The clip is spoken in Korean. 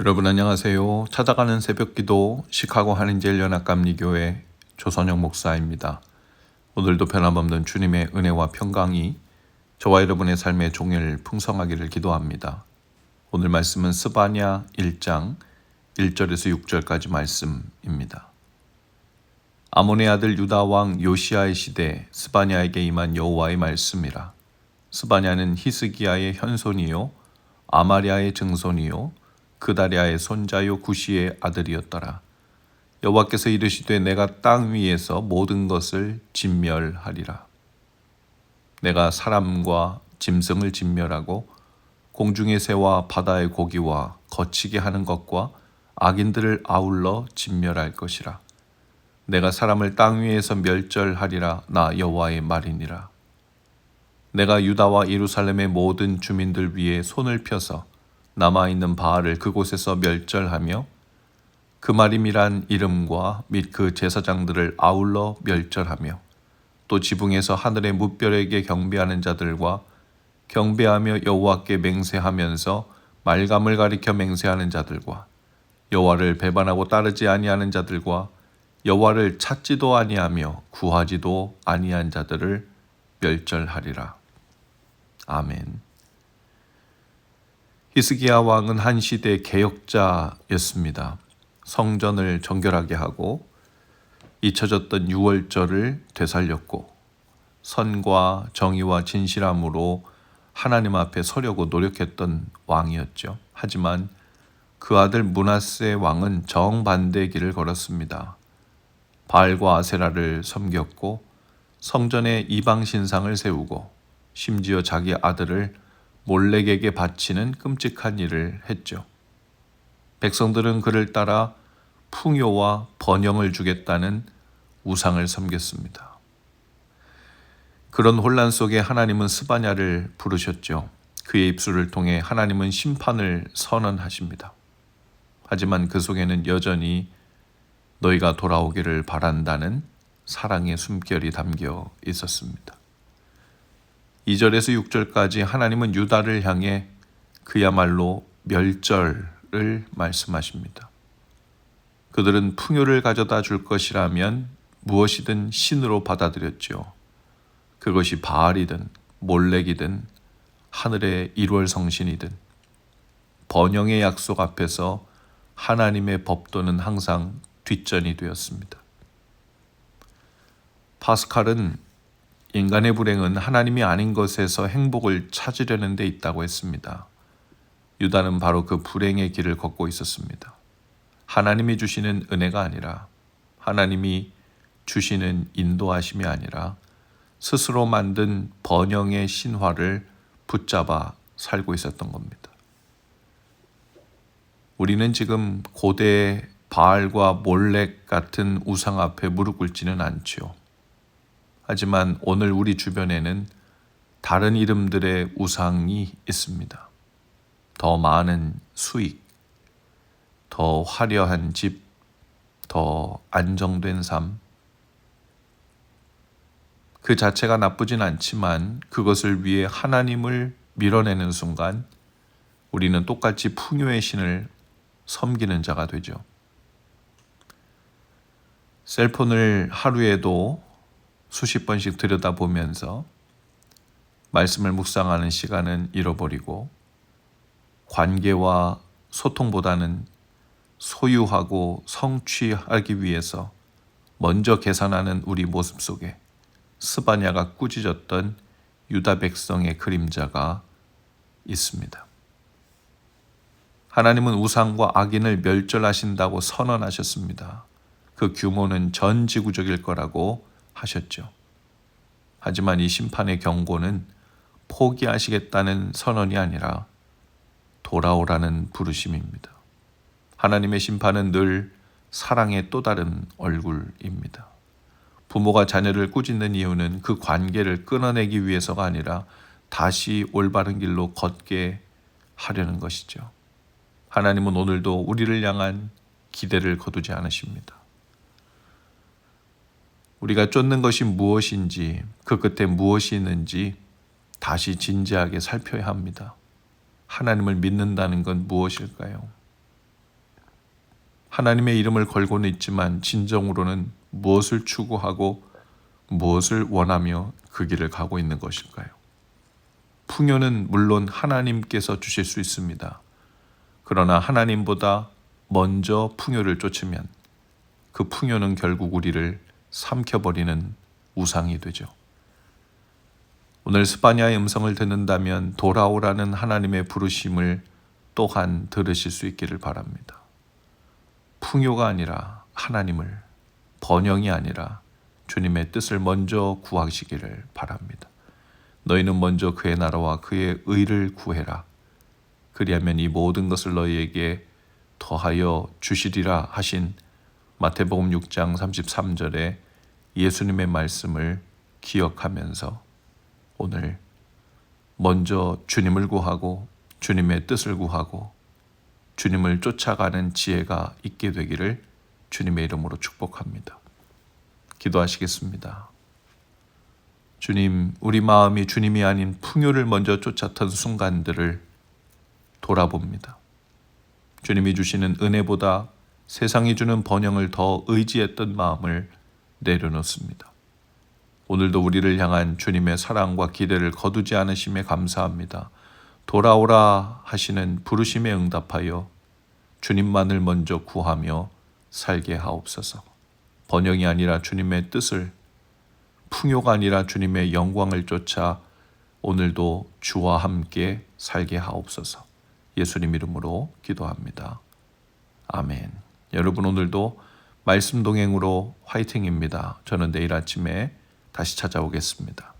여러분 안녕하세요. 찾아가는 새벽기도 시카고 한인제일 연합감리교회 조선영 목사입니다. 오늘도 변함없는 주님의 은혜와 평강이 저와 여러분의 삶의 종일 풍성하기를 기도합니다. 오늘 말씀은 스바냐 1장 1절에서 6절까지 말씀입니다. 아몬의 아들 유다 왕 요시아의 시대 스바냐에게 임한 여호와의 말씀이라. 스바냐는 히스기야의 현손이요 아마리아의 증손이요 그다리아의 손자요 구시의 아들이었더라. 여호와께서 이르시되 내가 땅 위에서 모든 것을 진멸하리라. 내가 사람과 짐승을 진멸하고 공중의 새와 바다의 고기와 거치게 하는 것과 악인들을 아울러 진멸할 것이라. 내가 사람을 땅 위에서 멸절하리라 나 여호와의 말이니라. 내가 유다와 예루살렘의 모든 주민들 위에 손을 펴서 남아 있는 바알을 그곳에서 멸절하며 그마림이란 이름과 및 그 제사장들을 아울러 멸절하며 또 지붕에서 하늘의 무별에게 경배하는 자들과 경배하며 여호와께 맹세하면서 말감을 가리켜 맹세하는 자들과 여호와를 배반하고 따르지 아니하는 자들과 여호와를 찾지도 아니하며 구하지도 아니한 자들을 멸절하리라. 아멘. 히스기야 왕은 한 시대 개혁자였습니다. 성전을 정결하게 하고 잊혀졌던 유월절을 되살렸고 선과 정의와 진실함으로 하나님 앞에 서려고 노력했던 왕이었죠. 하지만 그 아들 문하세 왕은 정반대의 길을 걸었습니다. 바알과 아세라를 섬겼고 성전에 이방 신상을 세우고 심지어 자기 아들을 몰렉에게 바치는 끔찍한 일을 했죠. 백성들은 그를 따라 풍요와 번영을 주겠다는 우상을 섬겼습니다. 그런 혼란 속에 하나님은 스바냐를 부르셨죠. 그의 입술을 통해 하나님은 심판을 선언하십니다. 하지만 그 속에는 여전히 너희가 돌아오기를 바란다는 사랑의 숨결이 담겨 있었습니다. 2절에서 6절까지 하나님은 유다를 향해 그야말로 멸절을 말씀하십니다. 그들은 풍요를 가져다 줄 것이라면 무엇이든 신으로 받아들였죠. 그것이 바알이든 몰렉이든 하늘의 일월 성신이든 번영의 약속 앞에서 하나님의 법도는 항상 뒷전이 되었습니다. 파스칼은 인간의 불행은 하나님이 아닌 것에서 행복을 찾으려는 데 있다고 했습니다. 유다는 바로 그 불행의 길을 걷고 있었습니다. 하나님이 주시는 은혜가 아니라 하나님이 주시는 인도하심이 아니라 스스로 만든 번영의 신화를 붙잡아 살고 있었던 겁니다. 우리는 지금 고대 바알과 몰렉 같은 우상 앞에 무릎 꿇지는 않지요. 하지만 오늘 우리 주변에는 다른 이름들의 우상이 있습니다. 더 많은 수익, 더 화려한 집, 더 안정된 삶. 그 자체가 나쁘진 않지만 그것을 위해 하나님을 밀어내는 순간 우리는 똑같이 풍요의 신을 섬기는 자가 되죠. 셀폰을 하루에도 수십 번씩 들여다보면서 말씀을 묵상하는 시간은 잃어버리고 관계와 소통보다는 소유하고 성취하기 위해서 먼저 계산하는 우리 모습 속에 스바냐가 꾸짖었던 유다 백성의 그림자가 있습니다. 하나님은 우상과 악인을 멸절하신다고 선언하셨습니다. 그 규모는 전 지구적일 거라고 하셨죠. 하지만 이 심판의 경고는 포기하시겠다는 선언이 아니라 돌아오라는 부르심입니다. 하나님의 심판은 늘 사랑의 또 다른 얼굴입니다. 부모가 자녀를 꾸짖는 이유는 그 관계를 끊어내기 위해서가 아니라 다시 올바른 길로 걷게 하려는 것이죠. 하나님은 오늘도 우리를 향한 기대를 거두지 않으십니다. 우리가 쫓는 것이 무엇인지 그 끝에 무엇이 있는지 다시 진지하게 살펴야 합니다. 하나님을 믿는다는 건 무엇일까요? 하나님의 이름을 걸고는 있지만 진정으로는 무엇을 추구하고 무엇을 원하며 그 길을 가고 있는 것일까요? 풍요는 물론 하나님께서 주실 수 있습니다. 그러나 하나님보다 먼저 풍요를 쫓으면 그 풍요는 결국 우리를 삼켜버리는 우상이 되죠. 오늘 스파냐의 음성을 듣는다면 돌아오라는 하나님의 부르심을 또한 들으실 수 있기를 바랍니다. 풍요가 아니라 하나님을, 번영이 아니라 주님의 뜻을 먼저 구하시기를 바랍니다. 너희는 먼저 그의 나라와 그의 의를 구해라. 그리하면 이 모든 것을 너희에게 더하여 주시리라 하신 마태복음 6장 33절에 예수님의 말씀을 기억하면서 오늘 먼저 주님을 구하고 주님의 뜻을 구하고 주님을 쫓아가는 지혜가 있게 되기를 주님의 이름으로 축복합니다. 기도하시겠습니다. 주님, 우리 마음이 주님이 아닌 풍요를 먼저 쫓았던 순간들을 돌아봅니다. 주님이 주시는 은혜보다 세상이 주는 번영을 더 의지했던 마음을 내려놓습니다. 오늘도 우리를 향한 주님의 사랑과 기대를 거두지 않으심에 감사합니다. 돌아오라 하시는 부르심에 응답하여 주님만을 먼저 구하며 살게 하옵소서. 번영이 아니라 주님의 뜻을, 풍요가 아니라 주님의 영광을 쫓아 오늘도 주와 함께 살게 하옵소서. 예수님 이름으로 기도합니다. 아멘. 여러분 오늘도 말씀 동행으로 화이팅입니다. 저는 내일 아침에 다시 찾아오겠습니다.